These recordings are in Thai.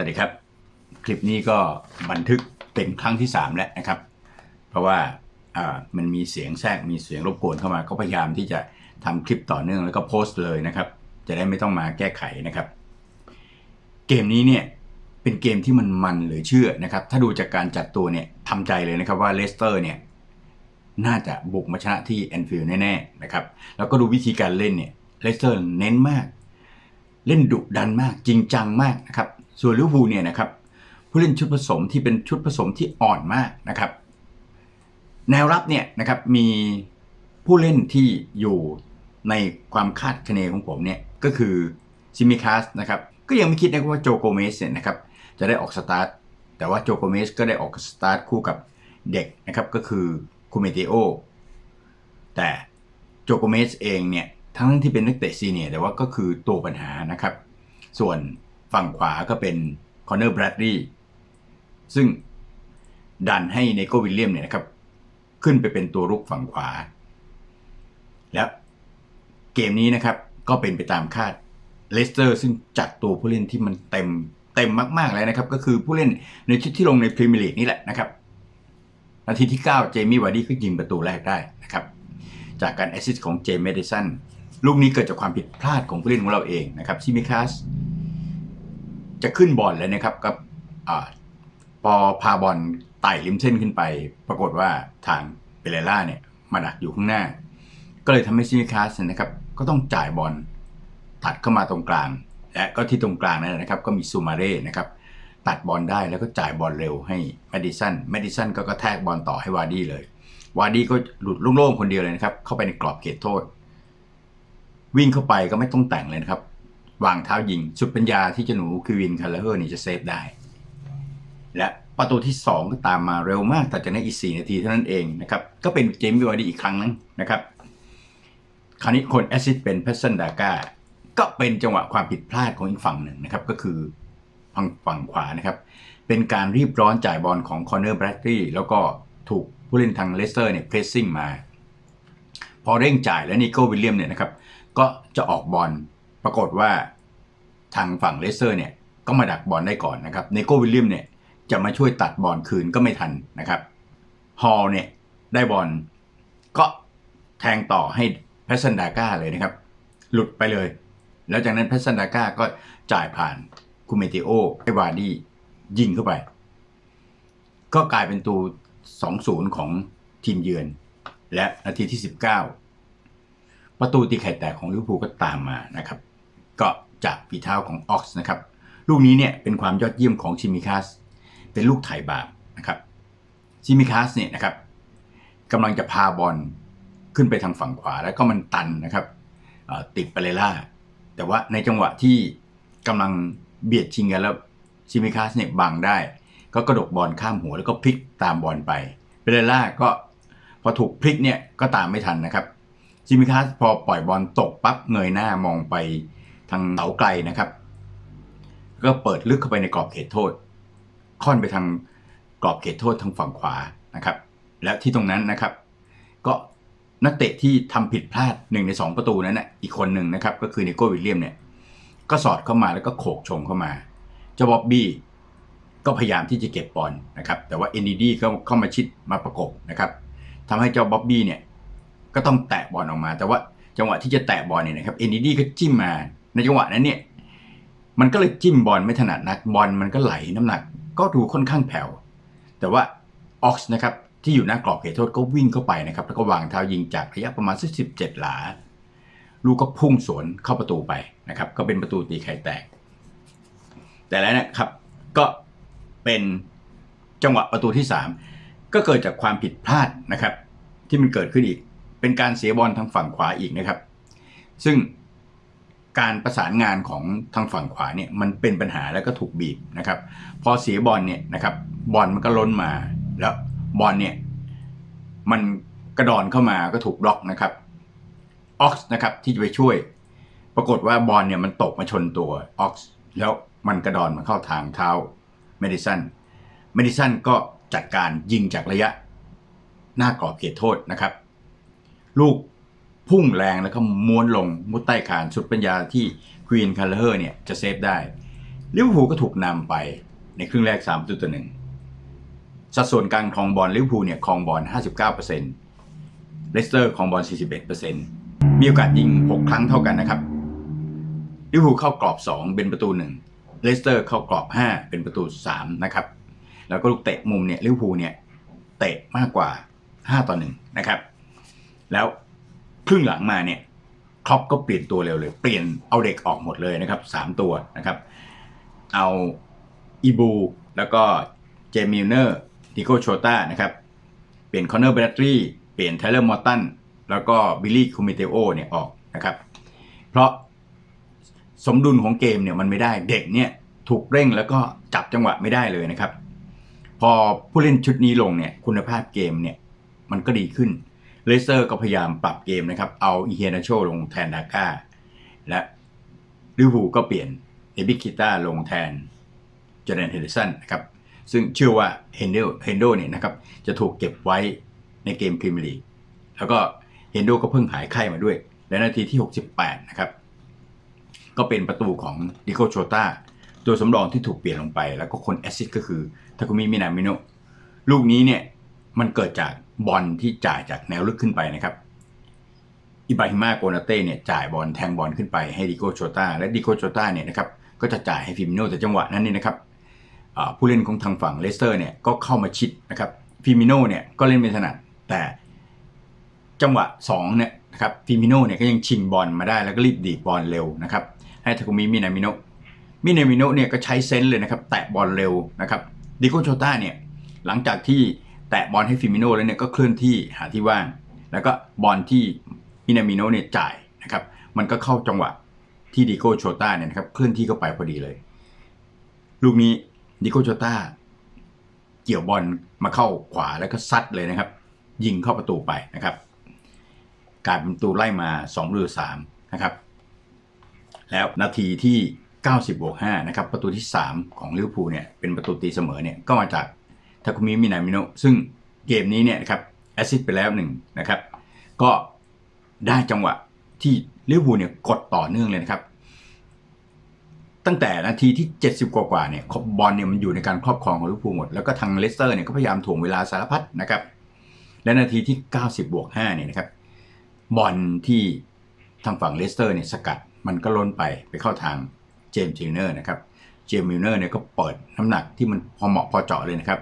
วัสดีครับ คลิปนี้ก็บันทึกเป็นครั้งที่ 3 แล้วนะครับ เพราะว่ามันมีเสียงแทรกมีเสียงรบกวนเข้ามาก็พยายามที่จะทำคลิปต่อเนื่องแล้วก็โพสต์เลยนะครับ จะได้ไม่ต้องมาแก้ไขนะครับ เกมนี้เนี่ยเป็นเกมที่มันมันหรือเชื่อนะครับ ถ้าดูจากการจัดตัวเนี่ยทำใจเลยนะครับว่าเลสเตอร์เนี่ยน่าจะบุกมาชนะที่แอนฟิลด์แน่ๆนะครับ แล้วก็ดูวิธีการเล่นเนี่ยเลสเตอร์เน้นมาก เล่นดุดันมากจริงจังมากนะครับ ส่วนลิเวอร์พูลเนี่ยนะครับผู้เล่นชุดผสมที่เป็นชุดผสมที่อ่อนมากนะครับ แนวรับเนี่ยนะครับมีผู้เล่นที่อยู่ในความคาดคะเนของผมเนี่ยก็คือซิมิคัสนะครับก็ยังไม่คิดนะว่าโจโกเมสเนี่ยนะครับจะได้ออกสตาร์ทแต่ว่าโจโกเมสก็ได้ออกสตาร์ทคู่กับเด็กนะครับก็คือคูเมเตโอแต่โจโกเมสเองเนี่ยทั้งที่เป็นนักเตะซีเนียแต่ว่าก็คือตัวปัญหานะครับ ส่วน ฝั่งขวาก็เป็นคอนเนอร์แบรดลีย์ซึ่งดันให้เนโกวิลเลียมเนี่ยนะครับ ขึ้นไปเป็นตัวรุกฝั่งขวา แล้วเกมนี้นะครับก็เป็นไปตามคาดเลสเตอร์ ซึ่งจัดตัวผู้เล่นที่มันเต็มเต็มมากๆเลยนะครับ ก็คือผู้เล่นในชุดที่ลงในพรีเมียร์ลีกนี่แหละนะครับนาทีที่ 9 เจมี่วาร์ดี้ก็ยิงประตูแรกได้นะครับ จากการแอสซิสต์ของเจมส์เมดิสันลูกนี้เกิดจากความผิดพลาดของผู้เล่นของเราเองนะครับชิมิคัส จะขึ้นบอลเลยนะครับกับอพอพาบอลไต่ริมเส้นขึ้นไป ปรากฏว่าทางเปเรล่าเนี่ยมาดักอยู่ข้างหน้า ก็เลยทำให้ชิมิคัสนะครับ ก็ต้องจ่ายบอลตัดเข้ามาตรงกลาง และก็ที่ตรงกลางนั้นนะครับ ก็มีซูมาเร่นะครับ ตัดบอลได้แล้วก็จ่ายบอลเร็วให้แมดิสันแมดิสันก็กระแทกบอลต่อให้วาดี้เลยวาร์ดี้ก็หลุดโล่งๆคนเดียวเลยนะครับ เข้าไปในกรอบเขตโทษ วิ่งเข้าไปก็ไม่ต้องแต่งเลยนะครับ วางเท้ายิง สุดปัญญาที่จะหนูคือวินคาร์เลอร์นี่จะเซฟได้ และประตูที่ 2 ก็ตามมาเร็วมากแต่จะในอีก 4 นาทีเท่านั้นเองนะครับ ก็เป็นเจมส์วาร์ดีอีกครั้งนึงนะครับ คราวนี้คนแอสซิสเป็นเพสเซนดาก้าก็เป็นจังหวะความผิดพลาดของอีกฝั่งหนึ่งนะครับ ก็คือฝั่งฝั่งขวานะครับ เป็นการรีบร้อนจ่ายบอลของคอนเนอร์แบรดลีย์แล้วก็ถูกผู้เล่นทางเลสเตอร์เนี่ยเพรสซิ่งมา พอเร่งจ่ายแล้วนิโก้วิลเลียมเนี่ยนะครับ ก็จะออกบอล ปรากฏว่าทางฝั่งเลสเตอร์เนี่ยก็มาดักบอลได้ก่อนนะครับเนโกวิลเลียมเนี่ยจะมาช่วยตัดบอลคืนก็ไม่ทันนะครับฮอลเนี่ยได้บอลก็แทงต่อให้แพสซันดาก้าเลยนะครับ หลุดไปเลย แล้วจากนั้นแพสซันดาก้าก็จ่ายผ่านคูเมติโอให้วาดี้ยิงเข้าไป ก็กลายเป็นตัว2-0 ของทีมเยือน และนาทีที่ 19 ประตูตีไข่แตกของลิเวอร์พูลก็ตามมานะครับ ก็จากฝีเท้าของออกซ์นะครับลูกนี้เนี่ยเป็นความยอดเยี่ยมของชิมิคัสเป็นลูกไถ่บาปนะครับชิมิคัสเนี่ยนะครับกำลังจะพาบอลขึ้นไปทางฝั่งขวาแล้วก็มันตันนะครับติดไปเลล่า แต่ว่าในจังหวะที่กำลังเบียดชิงกันแล้วชิมิคัสเนี่ยบังได้ ก็กระดกบอลข้ามหัวแล้วก็พลิกตามบอลไปเปเรล่าก็พอถูกพลิกเนี่ยก็ตามไม่ทันนะครับจิมิคัสพอปล่อยบอลตกปั๊บเงยหน้ามองไป ทางเสาไกลนะครับ ก็เปิดลึกเข้าไปในกรอบเขตโทษ ค่อนไปทางกรอบเขตโทษทางฝั่งขวานะครับ และที่ตรงนั้นนะครับ ก็นักเตะที่ทำผิดพลาดหนึ่งในสองประตูนั้นนะอีกคนหนึ่งนะครับ ก็คือนิโก้วิลเลียมเนี่ยก็สอดเข้ามาแล้วก็โขกชงเข้ามาเจ้าบ๊อบบี้ก็พยายามที่จะเก็บบอลนะครับ แต่ว่าเอ็นดีก็เข้ามาชิดมาประกบนะครับทำให้เจ้าบ๊อบบี้เนี่ยก็ต้องแตะบอลออกมา แต่ว่าจังหวะที่จะแตะบอลเนี่ยนะครับเอ็นดีก็จิ้มมา ในจังหวะนั้นเนี่ย มันก็เลยจิ้มบอลไม่ถนัดนักบอลมันก็ไหลน้ำหนัก ก็ดูค่อนข้างแผ่วแต่ว่าออกซ์นะครับที่อยู่หน้ากรอบเขตโทษก็วิ่งเข้าไปนะครับ แล้วก็วางเท้ายิงจากระยะประมาณสักสิบเจ็ดหลา ลูกก็พุ่งสวนเข้าประตูไปนะครับ ก็เป็นประตูตีไข่แตก แต่แล้วนะครับก็เป็นจังหวะประตูที่3ก็เกิดจากความผิดพลาดนะครับ ที่มันเกิดขึ้นอีก เป็นการเสียบอลทางฝั่งขวาอีกนะครับ ซึ่ง การประสานงานของทางฝั่งขวาเนี่ยมันเป็นปัญหาแล้วก็ถูกบีบนะครับ พอเสียบอลเนี่ยนะครับบอลมันก็ล้นมาแล้วบอลเนี่ยมันกระดอนเข้ามาก็ถูกบล็อกนะครับออกซ์นะครับที่จะไปช่วย ปรากฏว่าบอลเนี่ยมันตกมาชนตัวออกซ์แล้วมันกระดอนมาเข้าทางเท้าเมดิสันเมดิสันก็จัดการยิงจากระยะ หน้ากรอบเขตโทษนะครับ ลูก พุ่งแรงแล้วก็ม้วนลงมุดใต้คานสุดปัญญาที่ควีนคาร์เลอร์เนี่ยจะเซฟได้ลิเวอร์พูลก็ถูกนำไปในครึ่งแรก3ประตูต่อหนึ่งสัดส่วนการครองบอลลิเวอร์พูลเนี่ยครองบอล 59%เลสเตอร์ครองบอล 41%มีโอกาสยิง 6 ครั้งเท่ากันนะครับลิเวอร์พูลเข้ากรอบ 2 เป็นประตู 1 เลสเตอร์เข้ากรอบ 5 เป็นประตู 3 นะครับ แล้วก็ลูกเตะมุมเนี่ยลิเวอร์พูลเนี่ยเตะมากกว่า 5 ต่อ 1 นะครับ แล้ว ครึ่งหลังมาเนี่ยครอปก็เปลี่ยนตัวเร็วเลย เปลี่ยนเอาเด็กออกหมดเลยนะครับสามตัวนะครับ เอาอีบูแล้วก็เจมิลเนอร์ดิโกโชต้านะครับเปลี่ยนคอนเนอร์เบรดรีเปลี่ยนไทเลอร์มอร์ตันแล้วก็บิลลี่คูมิเตโอเนี่ยออกนะครับ เพราะสมดุลของเกมเนี่ยมันไม่ได้เด็กเนี่ยถูกเร่งแล้วก็จับจังหวะไม่ได้เลยนะครับ พอผู้เล่นชุดนี้ลงเนี่ยคุณภาพเกมเนี่ยมันก็ดีขึ้น เลสเตอร์ก็พยายามปรับเกมนะครับ เอาอีเฮนาโชลงแทนดาก้า และลิเวอร์พูลก็เปลี่ยนเอบิคิต้าลงแทนจอร์แดนเฮนเดอร์สันนะครับ ซึ่งเชื่อว่าเฮนเดลเฮนโดเนี่ยนะครับจะถูกเก็บไว้ในเกมพรีเมียร์ลีกแล้วก็เฮนโดก็เพิ่งหายไข้มาด้วย และนาทีที่ 68 นะครับ ก็เป็นประตูของดิโกโชต้าตัวสำรองที่ถูกเปลี่ยนลงไป แล้วก็คนแอสซิสต์ก็คือทาคุมิมินามิโนลูกนี้เนี่ยมันเกิดจาก บอลที่จ่ายจากแนวลึกขึ้นไปนะครับอิบาฮิมาโกนาเต้เนี่ยจ่ายบอลแทงบอลขึ้นไปให้ดิโกโชตาและดิโกโชตาเนี่ยนะครับก็จะจ่ายให้ฟิมิโนแต่จังหวะนั้นนี่นะครับผู้เล่นของทางฝั่งเลสเตอร์เนี่ยก็เข้ามาชิดนะครับฟิมิโนเนี่ยก็เล่นไม่ถนัดแต่จังหวะ2เนี่ยนะครับฟิมิโนเนี่ยก็ยังชิงบอลมาได้แล้วก็รีบดีบอลเร็วนะครับให้ทาคุมิมินามิโนมินามิโนเนี่ยก็ใช้เซนส์เลยนะครับแตะบอลเร็วนะครับดิโกโชตาเนี่ยหลังจากที่ แตะบอลให้ฟิมิโนแล้วเนี่ยก็เคลื่อนที่หาที่ว่าง แล้วก็บอลที่มินามิโนเนี่ยจ่ายนะครับ มันก็เข้าจังหวะที่ดิโกโชต้าเนี่ยนะครับเคลื่อนที่เข้าไปพอดีเลย ลูกนี้ดิโกโชต้าเกี่ยวบอลมาเข้าขวาแล้วก็ซัดเลยนะครับ ยิงเข้าประตูไปนะครับกลายเป็นประตูไล่มา2หรือ3นะครับ แล้วนาทีที่ 90บวก5นะครับประตูที่ 3 ของลิเวอร์พูลเนี่ยเป็นประตูตีเสมอเนี่ยก็มาจาก ทาคุมิมินามิโนซึ่งเกมนี้เนี่ยนะครับแอซิสไปแล้วหนึ่งนะครับ ก็ได้จังหวะที่ลิเวอร์พูลเนี่ยกดต่อเนื่องเลยนะครับ ตั้งแต่นาทีที่ 70 กว่าๆเนี่ยบอลเนี่ยมันอยู่ในการครอบครองของลิเวอร์พูลหมด แล้วก็ทางเลสเตอร์เนี่ยก็พยายามถ่วงเวลาสารพัดนะครับ และนาทีที่ 90 บวก5เนี่ยนะครับบอลที่ทางฝั่งเลสเตอร์เนี่ยสกัดมันก็ล้นไปไปเข้าทางเจมส์จิลเนอร์นะครับ เจมส์มิลเนอร์เนี่ยก็เปิดน้ำหนักที่มันพอเหมาะพอเจาะเลยนะครับ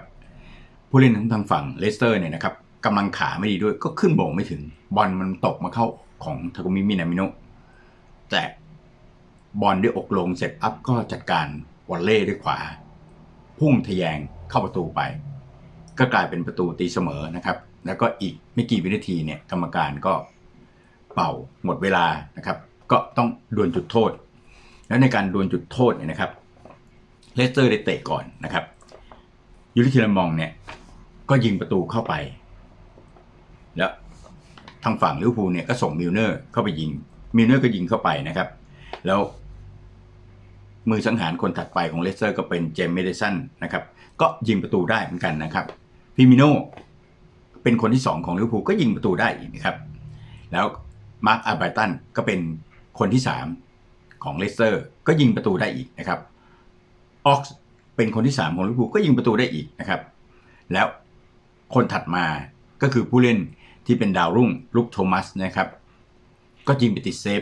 ผู้เล่นทั้งทางฝั่งเลสเตอร์เนี่ยนะครับกำลังขาไม่ดีด้วยก็ขึ้นโบงไม่ถึง บอลมันตกมาเข้าของทากุมิมินามิโนแต่บอลได้อกลงเสร็จอัพก็จัดการวอลเล่ด้วยขวา พุ่งทะแยงเข้าประตูไป ก็กลายเป็นประตูตีเสมอนะครับ แล้วก็อีกไม่กี่วินาทีเนี่ยกรรมการก็เป่าหมดเวลานะครับ ก็ต้องดวลจุดโทษ แล้วในการดวลจุดโทษเนี่ยนะครับเลสเตอร์ได้เตะก่อนนะครับยูริเทลมองเนี่ย ก็ยิงประตูเข้าไป แล้วทางฝั่งลิเวอร์พูลเนี่ยก็ส่งมิลเนอร์เข้าไปยิง มิลเนอร์ก็ยิงเข้าไปนะครับ แล้วมือสังหารคนถัดไปของเลสเตอร์ก็เป็นเจมส์เมเดสันนะครับ ก็ยิงประตูได้เหมือนกันนะครับฟิมิโนเป็นคนที่ 2 ของลิเวอร์พูลก็ยิงประตูได้อีกนะครับ แล้วมาร์คอาร์ไบตันก็เป็นคนที่ 3 ของเลสเตอร์ก็ยิงประตูได้อีกนะครับออกเป็นคนที่ 3 ของลิเวอร์พูลก็ยิงประตูได้อีกนะครับ แล้ว คนถัดมาก็คือผู้เล่นที่เป็นดาวรุ่งลุกโทมัสนะครับ ก็ยิงไปติดเซฟ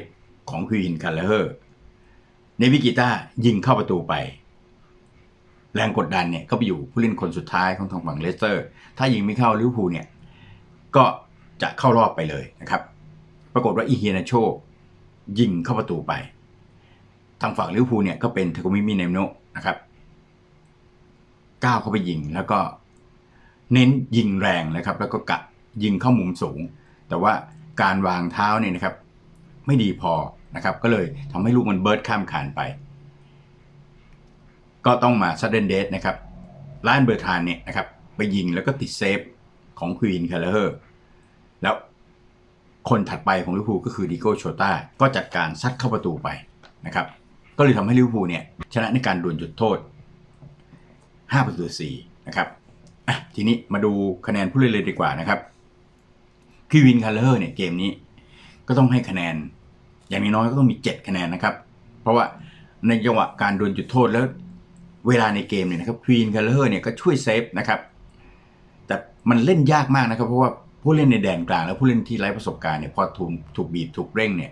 ของควีนคาร์เลอร์เนวิกิต้ายิงเข้าประตูไป แรงกดดันเนี่ยก็ไปอยู่ผู้เล่นคนสุดท้ายของทางฝั่งเลสเตอร์ ถ้ายิงไม่เข้าลิเวอร์พูลเนี่ยก็จะเข้ารอบไปเลยนะครับ ปรากฏว่าอีเฮียนาโชยิงเข้าประตูไป ทางฝั่งลิเวอร์พูลเนี่ยก็เป็นเทโกมิมิเนมโนะนะครับก้าวเข้าไปยิงแล้วก็ เน้นยิงแรงนะครับ แล้วก็กะยิงเข้ามุมสูง แต่ว่าการวางเท้าเนี่ยนะครับ ไม่ดีพอนะครับ ก็เลยทำให้ลูกมันเบิร์ดข้ามคานไป ก็ต้องมาซัดเดนเดสนะครับล้านเบอร์ทานเนี่ยนะครับ ไปยิงแล้วก็ติดเซฟของควีนคาร์เลอร์แล้วคนถัดไปของลิเวอร์พูลก็คือดิโก้โชต้าก็จัดการซัดเข้าประตูไปนะครับ ก็เลยทำให้ลิเวอร์พูลเนี่ยชนะในการดวลจุดโทษ 5 ประตู4นะครับ ทีนี้มาดูคะแนนผู้เล่นเลยดีกว่านะครับคีวินคาร์เลอร์เนี่ยเกมนี้ก็ต้องให้คะแนน อย่างน้อยก็ต้องมี 7 คะแนนนะครับ เพราะว่าในจังหวะการโดนจุดโทษแล้วเวลาในเกมเนี่ยนะครับควีนคาร์เลอร์เนี่ยก็ช่วยเซฟนะครับ แต่มันเล่นยากมากนะครับ เพราะว่าผู้เล่นในแดนกลาง และผู้เล่นที่ไร้ประสบการณ์เนี่ยพอถูกถูกบีบถูกเร่งเนี่ย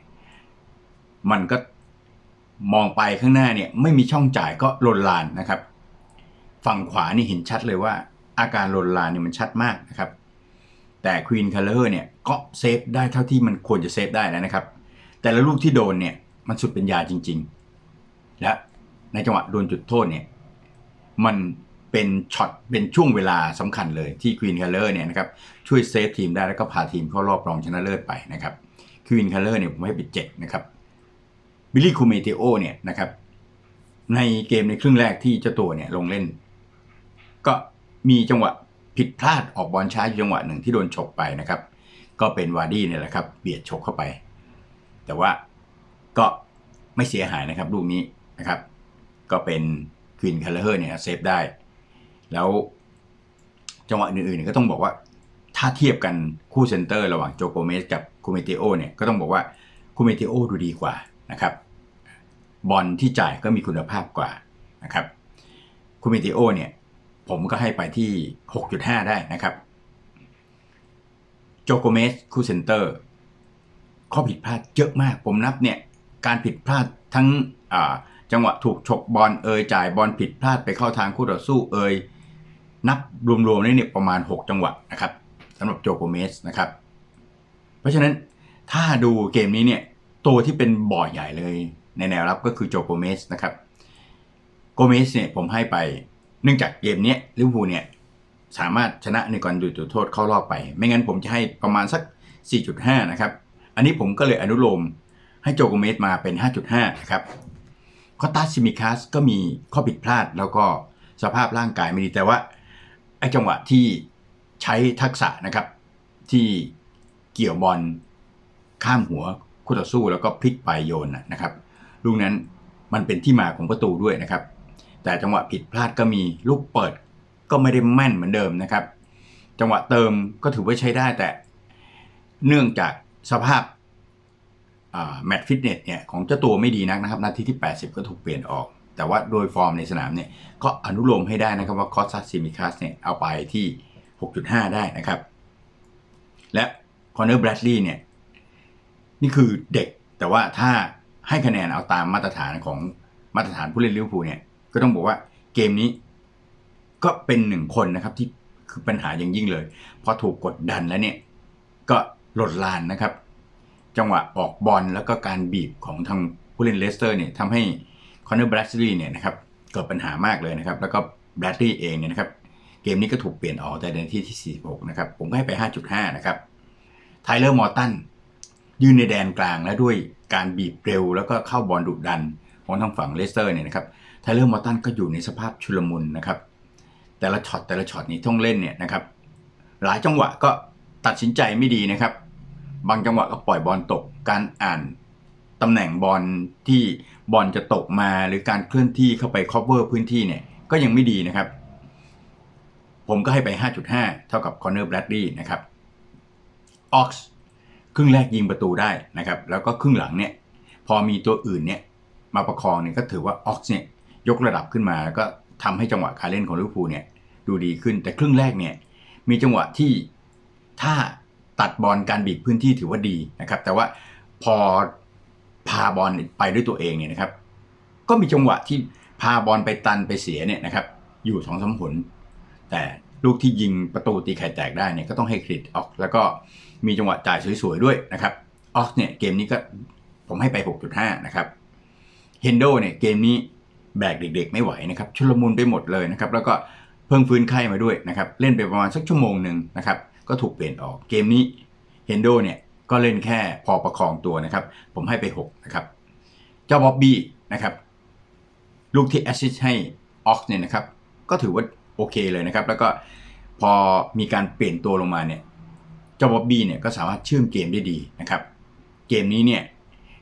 มันก็มองไปข้างหน้าเนี่ย ไม่มีช่องจ่ายก็ลนลานนะครับ ฝั่งขวานี่เห็นชัดเลยว่า อาการลนลานเนี่ยมันชัดมากนะครับ แต่ควีนคาเลอร์เนี่ยก็เซฟได้เท่าที่มันควรจะเซฟได้แล้วนะครับ แต่ละลูกที่โดนเนี่ยมันสุดเป็นยาจริง ๆ และในจังหวะโดนจุดโทษเนี่ยมันเป็นช็อตเป็นช่วงเวลาสำคัญเลยที่ควีนคาเลอร์เนี่ยนะครับช่วยเซฟทีมได้แล้วก็พาทีมเข้ารอบรองชนะเลิศไปนะครับควีนคาเลอร์เนี่ยผมให้เป็นเจ็ดนะครับบิลลี่คูเมเตโอเนี่ยนะครับในเกมในครึ่งแรกที่เจ้าตัวเนี่ยลงเล่น ก็ มีจังหวะผิดพลาดออกบอลช้าอยู่จังหวะหนึ่งที่โดนฉกไปนะครับ ก็เป็นวาร์ดี้เนี่ยแหละครับเบียดฉกเข้าไป แต่ว่าก็ไม่เสียหายนะครับลูกนี้นะครับ ก็เป็นควินคาร์เลอร์เนี่ยเซฟได้ แล้วจังหวะอื่นๆก็ต้องบอกว่าถ้าเทียบกันคู่เซนเตอร์ระหว่างโจโกเมสกับคูเมเตโอเนี่ยก็ต้องบอกว่าคูเมเตโอดูดีกว่านะครับ บอลที่จ่ายก็มีคุณภาพกว่านะครับคูเมเตโอเนี่ย ผมก็ให้ไปที่ 6.5 ได้นะครับ โจโกเมสคู่เซนเตอร์ข้อผิดพลาดเยอะมาก ผมนับเนี่ย การผิดพลาดทั้งจังหวะถูกฉกบอลเอยจ่ายบอลผิดพลาดไปเข้าทางคู่ต่อสู้เอยนับรวมๆนี่เนี่ยประมาณ 6 จังหวะนะครับสำหรับโจโกเมสนะครับ เพราะฉะนั้นถ้าดูเกมนี้เนี่ยตัวที่เป็นบ่อใหญ่เลยในแนวรับก็คือโจโกเมสนะครับโกเมสเนี่ยผมให้ไป เนื่องจากเกมนี้ลิเวอร์พูลเนี่ยสามารถชนะในการดูจุดโทษเข้ารอบไป ไม่งั้นผมจะให้ประมาณสัก 4.5 นะครับ อันนี้ผมก็เลยอนุโลมให้โจโกเมสมาเป็น 5.5 นะครับคอตัสซิมิคัสก็มีข้อผิดพลาดแล้วก็สภาพร่างกายไม่ดีแต่ว่าไอ้จังหวะที่ใช้ทักษะนะครับ ที่เกี่ยวบอลข้ามหัวคู่ต่อสู้แล้วก็พลิกไปโยนนะครับลูกนั้นมันเป็นที่มาของประตูด้วยนะครับ แต่จังหวะผิดพลาดก็มีลูกเปิดก็ไม่ได้แม่นเหมือนเดิมนะครับ จังหวะเติมก็ถือว่าใช้ได้แต่ เนื่องจากสภาพแมตช์ฟิตเนสเนี่ยของเจ้าตัวไม่ดีนักนะครับ นาทีที่ 80 ก็ถูกเปลี่ยนออก แต่ว่าโดยฟอร์มในสนามเนี่ยก็อนุโลมให้ได้นะครับว่าคอสซัสซิมิคัสเนี่ยเอาไปที่ 6.5 ได้นะครับ และคอนเนอร์แบรดลีย์เนี่ยนี่คือเด็กแต่ว่าถ้าให้คะแนนเอาตามมาตรฐานของมาตรฐานผู้เล่นลิเวอร์พูลเนี่ย ก็ต้องบอกว่าเกมนี้ ก็เป็นหนึ่งคนนะครับที่คือปัญหาอย่างยิ่งเลย พอถูกกดดันแล้วเนี่ย ก็หลดลานนะครับ จังหวะออกบอลแล้วก็การบีบของทางผู้เล่นเลสเตอร์เนี่ยทำให้คอนเนอร์แบรดลีย์เนี่ยนะครับเกิดปัญหามากเลยนะครับ แล้วก็แบรดลีย์เองเนี่ยนะครับ เกมนี้ก็ถูกเปลี่ยนออกแต่ในที่ที่ 46 นะครับ ผมก็ให้ไป 5.5 นะครับไทเลอร์มอร์ตันยืนในแดนกลางและด้วยการบีบเร็ว แล้วก็เข้าบอลดุดันของทางฝั่งเลสเตอร์เนี่ยนะครับ ไทเลอร์มอตันก็อยู่ในสภาพชุลมุนนะครับ แต่ละช็อตแต่ละช็อตนี้ต้องเล่นเนี่ยนะครับ หลายจังหวะก็ตัดสินใจไม่ดีนะครับ บางจังหวะก็ปล่อยบอลตก การอ่านตำแหน่งบอลที่บอลจะตกมาหรือการเคลื่อนที่เข้าไป cover พื้นที่เนี่ยก็ยังไม่ดีนะครับ ผมก็ให้ไป 5.5 เท่ากับคอนเนอร์แบรดลีย์นะครับออกซ์ครึ่งแรกยิงประตูได้นะครับ แล้วก็ครึ่งหลังเนี่ยพอมีตัวอื่นเนี่ยมาประคองเนี่ยก็ถือว่าออกซ์เนี่ย ยกระดับขึ้นมาก็ทำให้จังหวะการเล่นของลิเวอร์พูลเนี่ยดูดีขึ้นแต่ครึ่งแรกเนี่ยมีจังหวะที่ถ้าตัดบอลการบีบพื้นที่ถือว่าดีนะครับ แต่ว่าพอพาบอลไปด้วยตัวเองเนี่ยนะครับ ก็มีจังหวะที่พาบอลไปตันไปเสียเนี่ยนะครับอยู่สองสามผล แต่ลูกที่ยิงประตูตีไข่แตกได้เนี่ยก็ต้องให้เครดิตออกแล้วก็มีจังหวะจ่ายสวยๆด้วยนะครับออกเนี่ยเกมนี้ก็ผมให้ไป 6.5 นะครับเฮนโดเนี่ยเกมนี้ แบกเด็กๆ ไม่ไหวนะครับชุลมุนไปหมดเลยนะครับแล้วก็เพิ่งฟื้นไข้มาด้วยนะครับเล่นไปประมาณสักชั่วโมงหนึ่งนะครับก็ถูกเปลี่ยนออกเกมนี้เฮนโดเนี่ยก็เล่นแค่พอประคองตัวนะครับ ผมให้ไป6นะครับเจ้าบ๊อบบี้นะครับลูกที่แอสซิสให้ออกเนี่ยนะครับก็ถือว่าโอเคเลยนะครับ แล้วก็พอมีการเปลี่ยนตัวลงมาเนี่ยเจ้าบ๊อบบี้เนี่ยก็สามารถเชื่อมเกมได้ดีนะครับ เกมนี้เนี่ย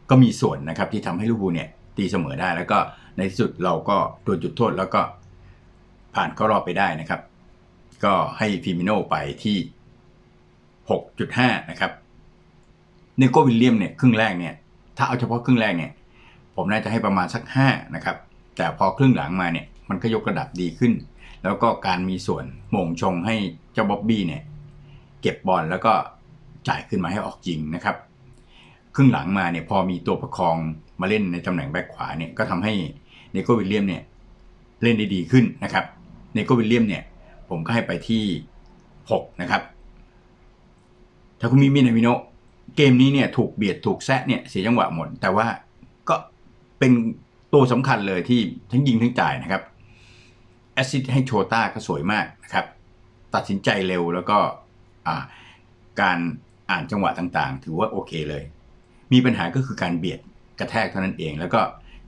ก็มีส่วนนะครับที่ทำให้ลูกบูเนี่ยตีเสมอได้แล้วก็ ในที่สุดเราก็โดนจุดโทษแล้วก็ผ่านเข้ารอบไปได้นะครับ ก็ให้ฟิมิโนไปที่ 6.5 นะครับเนโกวิลเลียมเนี่ยครึ่งแรกเนี่ยถ้าเอาเฉพาะครึ่งแรกเนี่ย ผมน่าจะให้ประมาณสัก 5 นะครับ แต่พอครึ่งหลังมาเนี่ยมันก็ยกระดับดีขึ้น แล้วก็การมีส่วนโหม่งชงให้เจ้าบ๊อบบี้เนี่ยเก็บบอลแล้วก็จ่ายขึ้นมาให้ออกจริงนะครับ ครึ่งหลังมาเนี่ยพอมีตัวประคองมาเล่นในตำแหน่งแบ็คขวาเนี่ยก็ทำให้ เนโกวิลเลียมเนี่ยเล่นได้ดีขึ้นนะครับเนโกวิลเลียมเนี่ยผมก็ให้ไปที่6นะครับทาคุมิมินามิโนเกมนี้เนี่ยถูกเบียดถูกแซะเนี่ยเสียจังหวะหมด แต่ว่าก็เป็นตัวสำคัญเลยที่ทั้งยิงทั้งจ่ายนะครับแอซิสต์ให้โชต้าก็สวยมากนะครับตัดสินใจเร็วแล้วก็การอ่านจังหวะต่างๆ ถือว่าโอเคเลย มีปัญหาก็คือการเบียดกระแทกเท่านั้นเอง แล้วก็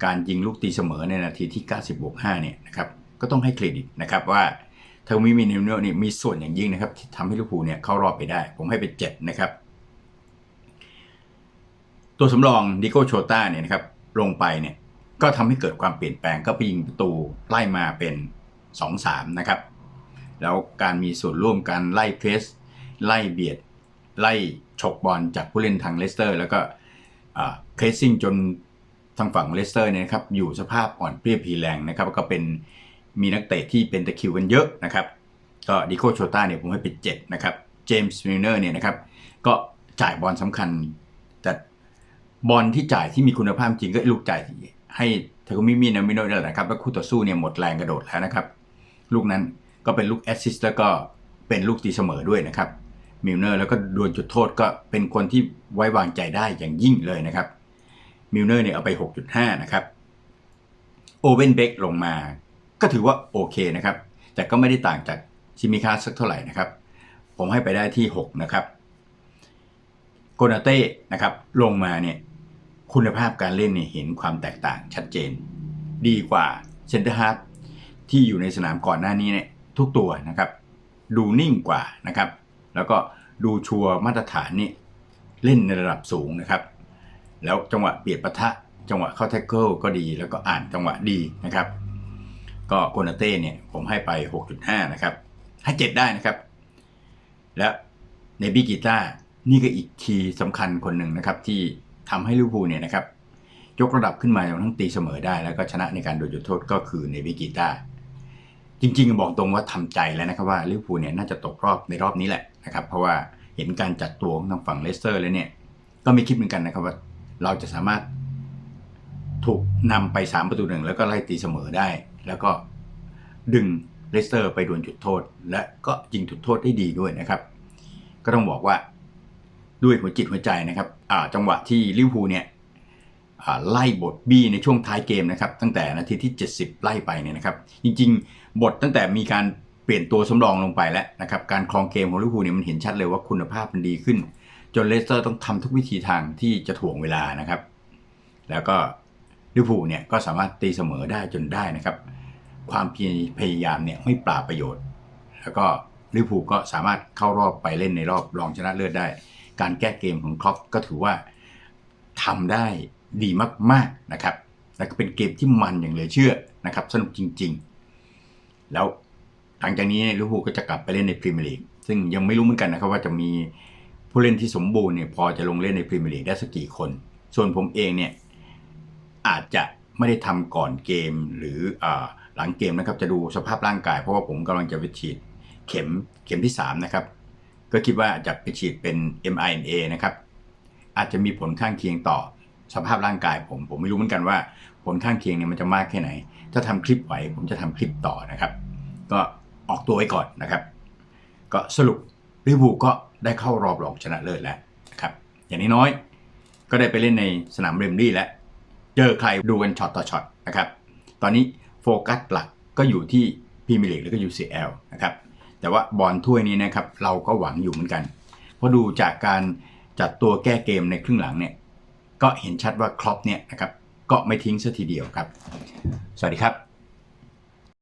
การยิงลูกตีเสมอในนาทีที่ 90บวก5เนี่ยนะครับก็ต้องให้เครดิตนะครับว่าเทางมิมินิโนนี่มีส่วนอย่างยิ่งนะครับที่ทำให้ลิเวอร์พูลเนี่ยเข้ารอบไปได้ ผมให้ไป7นะครับ ตัวสำรองดิโกโชต้าเนี่ยนะครับลงไปเนี่ยก็ทำให้เกิดความเปลี่ยนแปลงก็ไปยิงประตูไล่มาเป็น 2-3 นะครับ แล้วการมีส่วนร่วมการไล่เพรสไล่เบียด ไล่ฉกบอลจากผู้เล่นทางเลสเตอร์ แล้วก็เพรสซิ่งจน ทางฝั่งเลสเตอร์เนี่ยนะครับอยู่สภาพอ่อนเปรี้ยพลีแรงนะครับก็เป็นมีนักเตะที่เป็นตะคิวกันเยอะนะครับก็ดิโกโชต้าเนี่ยผมให้เป็น7นะครับเจมส์มิลเนอร์เนี่ยนะครับก็จ่ายบอลสำคัญแต่บอลที่จ่ายที่มีคุณภาพจริงก็ลูกจ่ายให้ทาคุมิมินามิโนะนั่แหละนะครับแล้วคู่ต่อสู้เนี่ยหมดแรงกระโดดแล้วนะครับ ลูกนั้นก็เป็นลูกแอสซิสต์แล้วก็เป็นลูกตีเสมอด้วยนะครับมิลเนอร์แล้วก็ดวลจุดโทษก็เป็นคนที่ไว้วางใจได้อย่างยิ่งเลยนะครับ มิลเนอร์เนี่ยเอาไป 6.5 นะครับ โอเวนเบกลงมา ก็ถือว่าโอเคนะครับ แต่ก็ไม่ได้ต่างจากชิมิคาสักเท่าไหร่นะครับ ผมให้ไปได้ที่ 6 นะครับโกนาเต้นะครับลงมาเนี่ยคุณภาพการเล่นเนี่ยเห็นความแตกต่างชัดเจน ดีกว่าเซนเตอร์ฮาร์ฟที่อยู่ในสนามก่อนหน้านี้เนี่ยทุกตัวนะครับ ดูนิ่งกว่านะครับ แล้วก็ดูชัวร์มาตรฐานนี่เล่นในระดับสูงนะครับ แล้วจังหวะเปลี่ยนปะทะ จังหวะเข้าแท็กเกิลก็ดีแล้วก็อ่านจังหวะดีนะครับ ก็โกนาเต้เนี่ยผมให้ไป 6.5 นะครับ ให้ 7 ได้นะครับ และเนบี้กีตานี่ก็อีกคีย์สำคัญคนหนึ่งนะครับ ที่ทำให้ลิเวอร์พูลเนี่ยนะครับ ยกระดับขึ้นมาจนทั้งตีเสมอได้ แล้วก็ชนะในการโดนจุดโทษก็คือเนบี้กีตาจริงๆ บอกตรงว่าทำใจแล้วนะครับว่าลิเวอร์พูลเนี่ยน่าจะตกรอบในรอบนี้แหละนะครับ เพราะว่าเห็นการจัดตัวของทางฝั่งเลสเตอร์แล้วเนี่ย ก็ไม่คิดเหมือนกันนะครับว่า เราจะสามารถถูกนำไป 3 ประตูหนึ่งแล้วก็ไล่ตีเสมอได้ แล้วก็ดึงเลสเตอร์ไปโดนจุดโทษ และก็ยิงจุดโทษได้ดีด้วยนะครับ ก็ต้องบอกว่าด้วยหัวจิตหัวใจนะครับจังหวะที่ลิเวอร์พูลเนี่ยไล่บทบี้ในช่วงท้ายเกมนะครับ ตั้งแต่นาทีที่ 70 ไล่ไปเนี่ยนะครับ จริง ๆ บทตั้งแต่มีการเปลี่ยนตัวสำรองลงไปแล้วนะครับ การครองเกมของลิเวอร์พูลเนี่ยมันเห็นชัดเลยว่าคุณภาพมันดีขึ้น จนเลสเตอร์ต้องทำทุกวิธีทางที่จะถ่วงเวลานะครับ แล้วก็ลิเวอร์พูลเนี่ยก็สามารถตีเสมอได้จนได้นะครับ ความพยายามเนี่ยไม่ปราประโยชน์ แล้วก็ลิเวอร์พูลก็สามารถเข้ารอบไปเล่นในรอบรองชนะเลิศได้ การแก้เกมของครอปก็ถือว่าทำได้ดีมากๆนะครับและเป็นเกมที่มันอย่างเหลือเชื่อนะครับสนุกจริง ๆ แล้วหลังจากนี้ลิเวอร์พูลก็จะกลับไปเล่นในพรีเมียร์ลีกซึ่งยังไม่รู้เหมือนกันนะครับว่าจะมี ผู้เล่นที่สมบูรณ์เนี่ยพอจะลงเล่นในพรีเมียร์ลีกได้สักกี่คน ส่วนผมเองเนี่ยอาจจะไม่ได้ทำก่อนเกมหรืออหลังเกมนะครับจะดูสภาพร่างกาย เพราะว่าผมกำลังจะไปฉีดเข็มเข็มที่ 3 นะครับ ก็คิดว่าจะไปฉีดเป็น mRNA นะครับ อาจจะมีผลข้างเคียงต่อสภาพร่างกายผม ผมไม่รู้เหมือนกันว่า ผลข้างเคียงเนี่ยมันจะมากแค่ไหน ถ้าทำคลิปไหวผมจะทำคลิปต่อนะครับ ก็ออกตัวไว้ก่อนนะครับ ก็สรุปลิเวอร์พูลก็ ได้เข้ารอบรองชนะเลิศแล้วครับอย่างน้อยๆก็ได้ไปเล่นในสนามเรมลี่แล้วเจอใครดูกันช็อตต่อช็อตนะครับตอนนี้โฟกัสหลักก็อยู่ที่พรีเมียร์ลีกแล้วก็ UCL นะครับแต่ว่าบอลถ้วยนี้นะครับเราก็หวังอยู่เหมือนกัน เพราะดูจากการจัดตัวแก้เกมในครึ่งหลังเนี่ยก็เห็นชัดว่าครอปเนี่ยนะครับก็ไม่ทิ้งซะทีเดียวครับ สวัสดีครับ